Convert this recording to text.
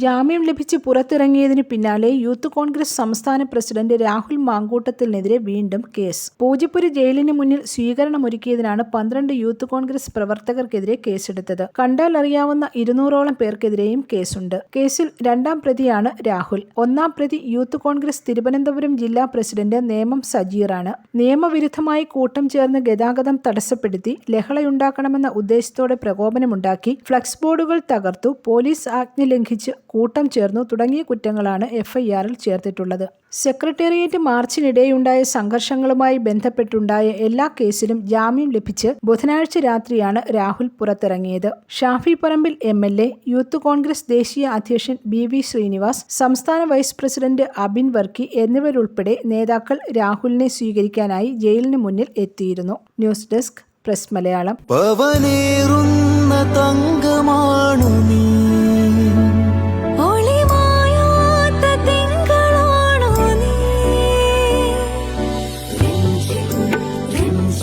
ജാമ്യം ലഭിച്ച് പുറത്തിറങ്ങിയതിന് പിന്നാലെ യൂത്ത് കോൺഗ്രസ് സംസ്ഥാന പ്രസിഡന്റ് രാഹുൽ മാങ്കൂട്ടത്തിനെതിരെ വീണ്ടും കേസ്. പൂജപ്പുര ജയിലിന് മുന്നിൽ സ്വീകരണമൊരുക്കിയതിനാണ് പന്ത്രണ്ട് യൂത്ത് കോൺഗ്രസ് പ്രവർത്തകർക്കെതിരെ കേസെടുത്തത്. കണ്ടാൽ അറിയാവുന്ന ഇരുന്നൂറോളം പേർക്കെതിരെയും കേസുണ്ട്. കേസിൽ രണ്ടാം പ്രതിയാണ് രാഹുൽ. ഒന്നാം പ്രതി യൂത്ത് കോൺഗ്രസ് തിരുവനന്തപുരം ജില്ലാ പ്രസിഡന്റ് നേമം സജീറാണ്. നിയമവിരുദ്ധമായി കൂട്ടം ചേർന്ന് ഗതാഗതം തടസ്സപ്പെടുത്തി ലഹളയുണ്ടാക്കണമെന്ന ഉദ്ദേശത്തോടെ പ്രകോപനമുണ്ടാക്കി. ഫ്ലക്സ് ബോർഡുകൾ തകർത്തു. പോലീസ് ആജ്ഞ ലംഘിച്ച് കൂട്ടം ചേർന്നു തുടങ്ങിയ കുറ്റങ്ങളാണ് എഫ്ഐആറിൽ ചേർത്തിട്ടുള്ളത്. സെക്രട്ടേറിയറ്റ് മാർച്ചിനിടെയുണ്ടായ സംഘർഷങ്ങളുമായി ബന്ധപ്പെട്ടുണ്ടായ എല്ലാ കേസിലും ജാമ്യം ലഭിച്ച് ബുധനാഴ്ച രാത്രിയാണ് രാഹുൽ പുറത്തിറങ്ങിയത്. Shafi Parambil M L A youth Congress ദേശീയ അധ്യക്ഷൻ ബി വി ശ്രീനിവാസ് സംസ്ഥാന വൈസ് പ്രസിഡന്റ് അബിൻ വർക്കി എന്നിവരുൾപ്പെടെ നേതാക്കൾ രാഹുലിനെ സ്വീകരിക്കാനായി ജയിലിന് മുന്നിൽ എത്തിയിരുന്നു. News desk press Malayalam.